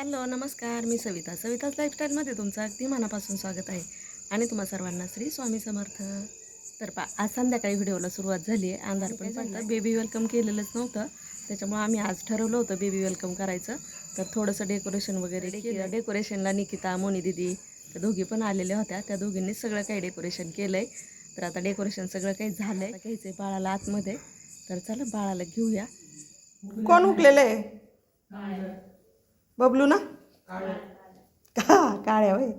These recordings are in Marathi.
हॅलो नमस्कार. मी सविता. सविताच लाईफस्टाईलमध्ये तुमचं अगदी मनापासून स्वागत आहे. आणि तुम्हा सर्वांना श्री स्वामी समर्थ. तर पा आज संध्याकाळी व्हिडिओला सुरुवात झाली आहे. अंधार पण पडतं बेबी वेलकम केलेलंच नव्हतं. त्याच्यामुळे आम्ही आज ठरवलं होतं बेबी वेलकम करायचं. तर थोडंसं डेकोरेशन वगैरे केलं. डेकोरेशनला निकिता मोनी दिदी त्या दोघी पण आलेल्या होत्या. त्या दोघींनी सगळं काही डेकोरेशन केलं आहे तर आता डेकोरेशन सगळं काही झालं आहे घ्यायचं आहे बाळाला आतमध्ये. तर चला बाळाला घेऊया. कोण उकलेलं आहे बबलू ना? का? काळ्या वय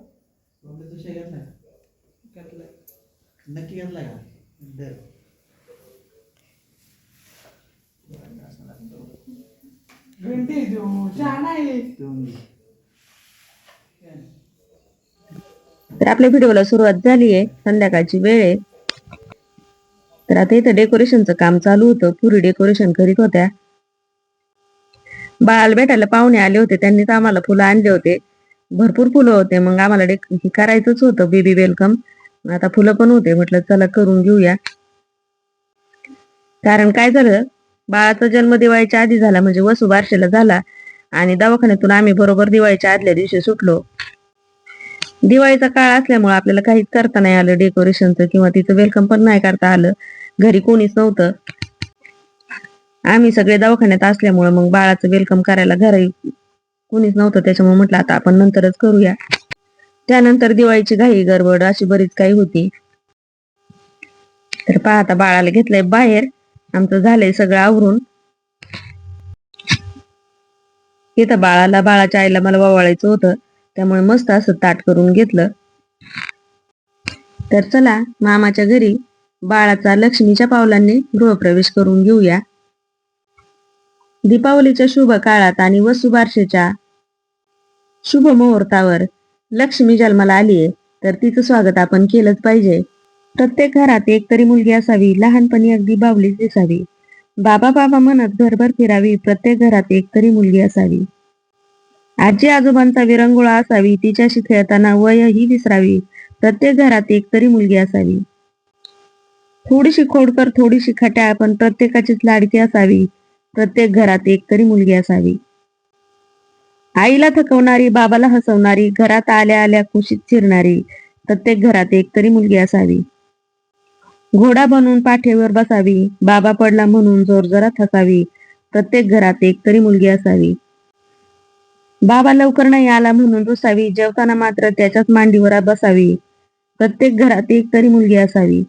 नक्की घेतलाय तर आपल्या व्हिडिओला सुरुवात झाली आहे. संध्याकाळची वेळ आहे. तर आता इथं डेकोरेशनचं काम चालू होतं. पुरी डेकोरेशन करीत होत्या. बाळाला भेटायला पाहुणे आले होते. त्यांनीच आम्हाला फुलं आणले होते. भरपूर फुलं होते. मग आम्हाला हे करायचंच होतं. बेबी वेलकम आता फुलं पण होते. म्हटलं चला करून घेऊया. कारण काय झालं? बाळाचा जन्म दिवाळीच्या आधी झाला. म्हणजे वसू बारशेला झाला. आणि दवाखान्यातून आम्ही बरोबर दिवाळीच्या आदल्या दिवशी सुटलो. दिवाळीचा काळ असल्यामुळे आपल्याला काहीच करता नाही आलं. डेकोरेशनचं किंवा तिचं वेलकम पण नाही करता आलं. घरी कोणीच नव्हतं. आम्ही सगळे दवाखान्यात असल्यामुळे मग बाळाचं वेलकम करायला घरी कोणीच नव्हतं त्याच्यामुळे म्हटलं आता आपण नंतरच करूया. त्यानंतर दिवाळीची घाई गडबड अशी बरीच काही होती. तर पाहता बाळाला घेतलंय बाहेर. आमचं झालंय सगळं आवरून. इथं बाळाला बाळाच्या आईला मला वावळायचं होतं. त्यामुळे मस्त असं ताट करून घेतलं. तर चला मामाच्या घरी बाळाचा लक्ष्मीच्या पावलांनी गृहप्रवेश करून घेऊया. दीपावलीच्या शुभ काळात आणि वसुबारशेच्या शुभ मुहूर्तावर लक्ष्मी जन्माला आलीये तर तिचं स्वागत आपण केलंच पाहिजे. प्रत्येक घरात एक तरी मुलगी असावी लहानपणी अगदी बावलीच दिसावी. बाबा बाबा म्हणत घरभर फिरावी प्रत्येक घरात एक तरी मुलगी असावी. आजी आजोबांचा विरंगुळा असावी तिच्याशी खेळताना वय ही विसरावी प्रत्येक घरात एक तरी मुलगी असावी. थोडीशी खोडकर थोडीशी खट्या पण प्रत्येकाचीच लाडकी असावी. प्रत्येक घरात एक तरी मुलगी असावी. आईला थकवणारी बाबाला हसवणारी घरात आल्या आल्या खुशीत चिरणारी प्रत्येक घरात एक तरी मुलगी असावी. घोडा बनून पाठीवर बसावी बाबा पडला म्हणून जोर जोरात हसावी प्रत्येक घरात एक तरी मुलगी असावी. बाबा लवकर नाही आला म्हणून रुसावी जेवताना मात्र त्याच्याच मांडीवर बसावी प्रत्येक घरात एक तरी मुलगी असावी.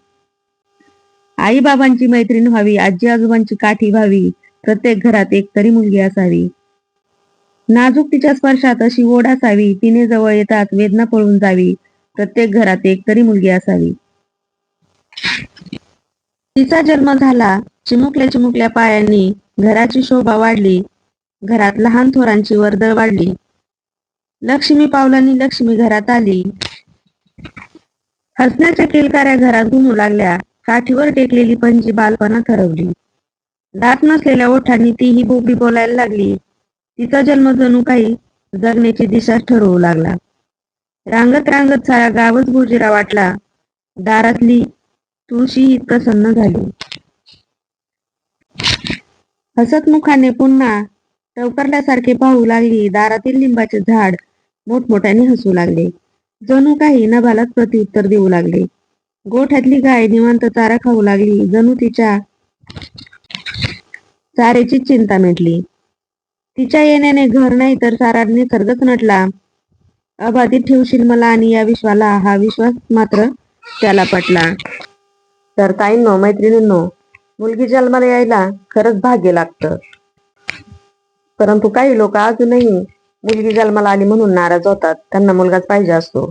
आई बाबांची मैत्रीण व्हावी आजी आजोबांची काठी व्हावी प्रत्येक घरात एक तरी मुलगी असावी. नाजूक तिच्या स्पर्शात अशी ओढ असावी तिने जवळ येतात वेदना पळून जावी प्रत्येक घरात एक तरी मुलगी असावी. तिचा जन्म झाला चिमुकल्या चिमुकल्या पायांनी घराची शोभा वाढली घरात लहान थोरांची वर्दळ वाढली. लक्ष्मी पावलांनी लक्ष्मी घरात आली. हसण्याच्या किलकाऱ्या घरात घुमू लागल्या काठीवर टेकलेली पंजी बालपणात हरवली दात नसलेल्या ओठांनी तीही बोबडी बोलायला लागली. तिचा जन्म जणू काही जगण्याची दिशा ठरवू लागला. रांगत रांगत सारा गावच गोजिरा वाटला. दारातली तुळशीही प्रसन्न झाली. हसतमुखाने पुन्हा टवकारल्यासारखे पाहू लागली. दारातील लिंबाचे झाड मोठमोठ्याने हसू लागले. जणू काही नभालाच प्रत्युत्तर देऊ लागले. गोठ्यातली गाय निवांत चारा खाऊ लागली. जणू तिच्या सारेचीच चिंता मिटली. तिच्या येण्याने घर नाही तर सारा निसर्गच नटला अबाधित ठेवशील मला आणि या विश्वाला हा विश्वास मात्र त्याला पटला. तर ताईंनो मैत्रिणींनो मुलगी जन्माला यायला खरंच भाग्य लागतं. परंतु काही लोक अजूनही मुलगी जन्माला आली म्हणून नाराज होतात. त्यांना मुलगाच पाहिजे असतो.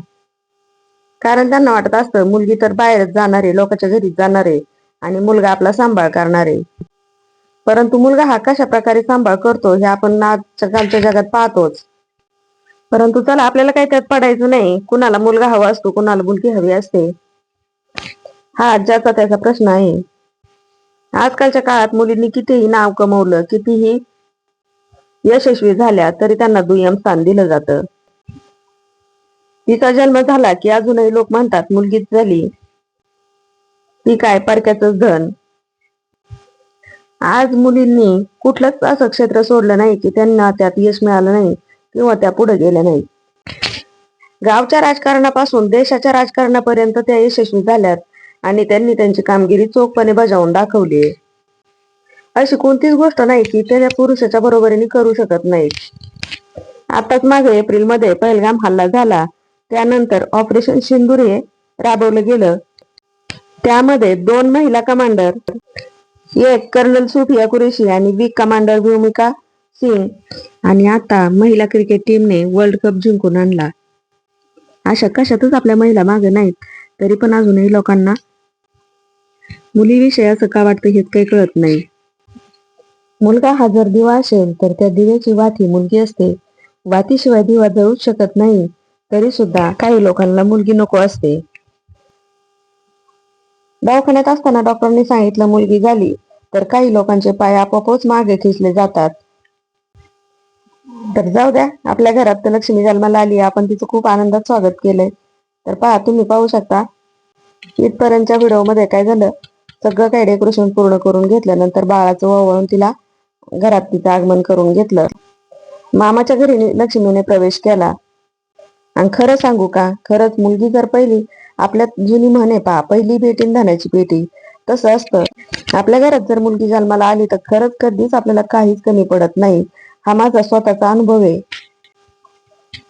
कारण त्यांना वाटत असतं मुलगी तर बाहेरच जाणार आहे लोकांच्या घरी जाणार आहे आणि मुलगा आपला सांभाळ करणार. आहे परंतु मुलगा हा कशा प्रकारे सांभाळ करतो हे आपण आजच्या जगात पाहतोच. परंतु चला आपल्याला काही त्यात पडायचं नाही. कुणाला मुलगा हवा असतो कुणाला मुलगी हवी असते. हा ज्याचा त्याचा प्रश्न आहे. आजकालच्या काळात मुलींनी कितीही नाव कमवलं कितीही यशस्वी झाल्या तरी त्यांना दुय्यम स्थान दिलं जातं. तिचा जन्म झाला की अजूनही लोक म्हणतात मुलगीच झाली. ती काय परक्याच धन. आज मुलींनी कुठलंच असं क्षेत्र सोडलं नाही की त्यांना त्यात यश मिळालं नाही किंवा त्या पुढे गेल्या नाही. गावच्या राजकारणापासून देशाच्या राजकारणापर्यंत त्या यशस्वी झाल्यात आणि त्यांनी त्यांची कामगिरी चोखपणे बजावून दाखवली अशी कोणतीच गोष्ट नाही की त्या त्या पुरुषाच्या बरोबरीने करू शकत नाही. आताच मागे एप्रिलमध्ये पहिलगाम हल्ला झाला. त्यानंतर ऑपरेशन सिंदूर हे राबवलं गेलं. त्यामध्ये दोन महिला कमांडर एक कर्नल सुफिया कुरेशी आणि बी कमांडर भूमिका सिंग आणि आता महिला क्रिकेट टीमने वर्ल्ड कप जिंकून आणला. अशा कशातच आपल्या महिला मागे नाहीत तरी पण अजूनही लोकांना मुलीविषयी असं का वाटतं हेच काही कळत नाही. मुलगा हा जर दिवा असेल तर त्या दिव्याची वाती मुलगी असते. वातीशिवाय दिवा जळूच शकत नाही तरी सुद्धा काही लोकांना मुलगी नको असते. दवाखान्यात असताना डॉक्टरांनी सांगितलं मुलगी झाली तर काही लोकांचे पाय आपोआपच मागे खेचले जातात. तर जाऊ द्या आपल्या घरात तर लक्ष्मी जन्माला आली आपण तिचं खूप आनंदात स्वागत केलंय. तर पहा तुम्ही पाहू शकता इथपर्यंतच्या व्हिडिओमध्ये काय झालं? सगळं काय डेकोरेशन पूर्ण करून घेतल्यानंतर बाळाचं वळवळून तिला घरात तिचं आगमन करून घेतलं. मामाच्या घरी लक्ष्मीने प्रवेश केला. आणि खरं सांगू का? खरंच मुलगी जर पहिली आपल्यात जुनी म्हणे पा पहिली भेटीन धनाची पेटी. तसं असतं. आपल्या घरात जर मुलगी जन्माला आली तर खरंच कधीच आपल्याला काहीच कमी पडत नाही. हा माझा स्वतःचा अनुभव आहे.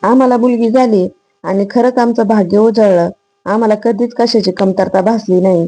आम्हाला मुलगी झाली आणि खरंच आमचं भाग्य उजळलं. आम्हाला कधीच कशाची कमतरता भासली नाही.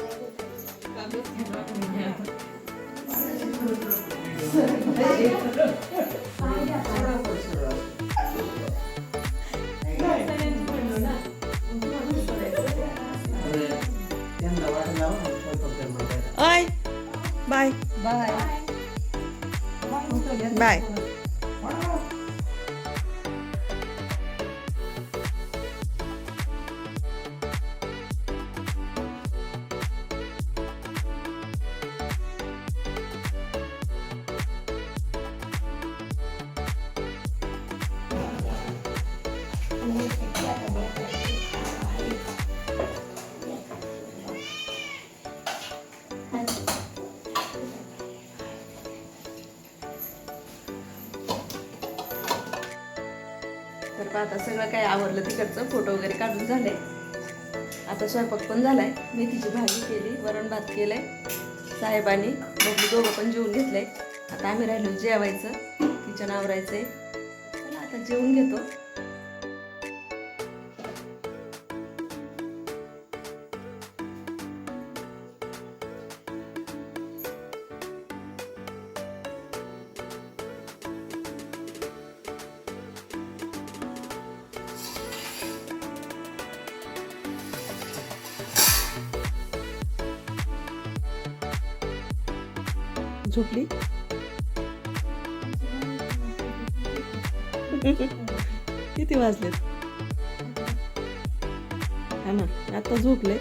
谢谢。आता सगळं काय आवरलं तिकडचं फोटो वगैरे काढून झाले. आता स्वयंपाक पण झाला आहे मेथीची भाजी केली वरण भात केलं आहे साहेबांनी मग दोघं पण जेवून घेतलंय. आता आम्ही राहिलो जेवायचं किचन आवरायचं आहे आता जेवून घेतो. झोपली? किती वाजलेत? हा ना आता झोपले